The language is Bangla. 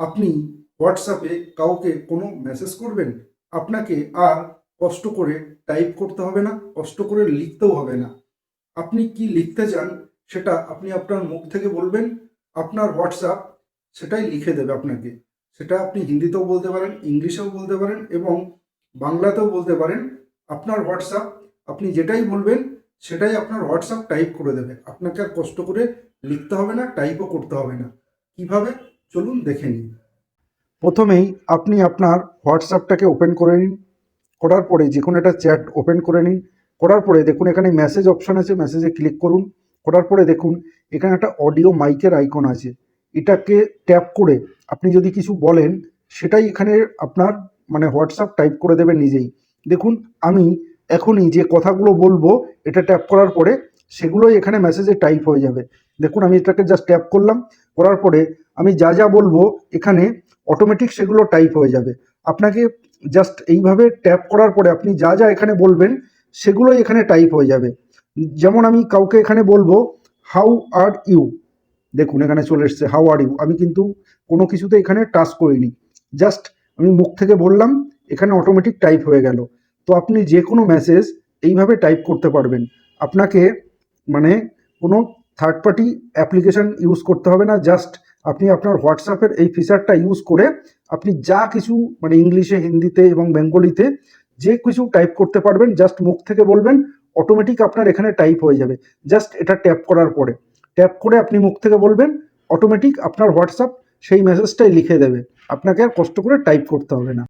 আপনি হোয়াটসঅ্যাপে কাউকে কোনো মেসেজ করবেন? আপনাকে আর কষ্ট করে টাইপ করতে হবে না, কষ্ট করে লিখতেও হবে না। আপনি কি লিখতে চান সেটা আপনি আপনার মুখ থেকে বলবেন, আপনার হোয়াটসঅ্যাপ সেটাই লিখে দেবে আপনাকে। সেটা আপনি হিন্দিতেও বলতে পারেন, ইংলিশেও বলতে পারেন এবং বাংলাতেও বলতে পারেন। আপনার হোয়াটসঅ্যাপ আপনি যেটাই বলবেন সেটাই আপনার হোয়াটসঅ্যাপ টাইপ করে দেবে। আপনাকে আর কষ্ট করে লিখতে হবে না টাইপও করতে হবে না। কীভাবে? চলুন দেখে নিন প্রথমেই আপনি আপনার হোয়াটসঅ্যাপটাকে ওপেন করে নিন। করার পরে যে কোনো একটা চ্যাট ওপেন করে নিন। করার পরে দেখুন এখানে মেসেজ অপশন আছে, মেসেজে ক্লিক করুন। করার পরে দেখুন এখানে একটা অডিও মাইকের আইকন আছে। এটাকে ট্যাপ করে আপনি যদি কিছু বলেন, সেটাই এখানে আপনার মানে হোয়াটসঅ্যাপ টাইপ করে দেবে নিজেই। দেখুন, আমি এখনই যে কথাগুলো বলব, এটা ট্যাপ করার পরে সেগুলোই এখানে মেসেজে টাইপ হয়ে যাবে। দেখুন, আমি এটাকে জাস্ট ট্যাপ করলাম। করার পরে আমি যা যা বলব এখানে অটোমেটিক সেগুলো টাইপ হয়ে যাবে। আপনাকে জাস্ট এইভাবে ট্যাপ করার পরে আপনি যা যা এখানে বলবেন সেগুলোই এখানে টাইপ হয়ে যাবে। যেমন আমি কাউকে এখানে বলব হাউ আর ইউ দেখুন, এখানে চলে এসছে হাউ আর ইউ আমি কিন্তু কোনো কিছুতে এখানে টাচ করিনি। জাস্ট আমি মুখ থেকে বললাম, এখানে অটোমেটিক টাইপ হয়ে গেল। তো আপনি যে কোনো মেসেজ এইভাবে টাইপ করতে পারবেন। আপনাকে মানে কোনো থার্ড পার্টি অ্যাপ্লিকেশন ইউজ করতে হবে না। জাস্ট আপনি আপনার হোয়াটসঅ্যাপের এই ফিচারটা ইউজ করে আপনি যা কিছু মানে ইংলিশে, হিন্দিতে এবং বেঙ্গলিতে যে কিছু টাইপ করতে পারবেন জাস্ট মুখ থেকে বলবেন অটোমেটিক আপনার এখানে টাইপ হয়ে যাবে। জাস্ট এটা ট্যাপ করার পরে ট্যাপ করে আপনি মুখ থেকে বলবেন অটোমেটিক আপনার হোয়াটসঅ্যাপ সেই মেসেজটাই লিখে দেবে। আপনাকে আর কষ্ট করে টাইপ করতে হবে না।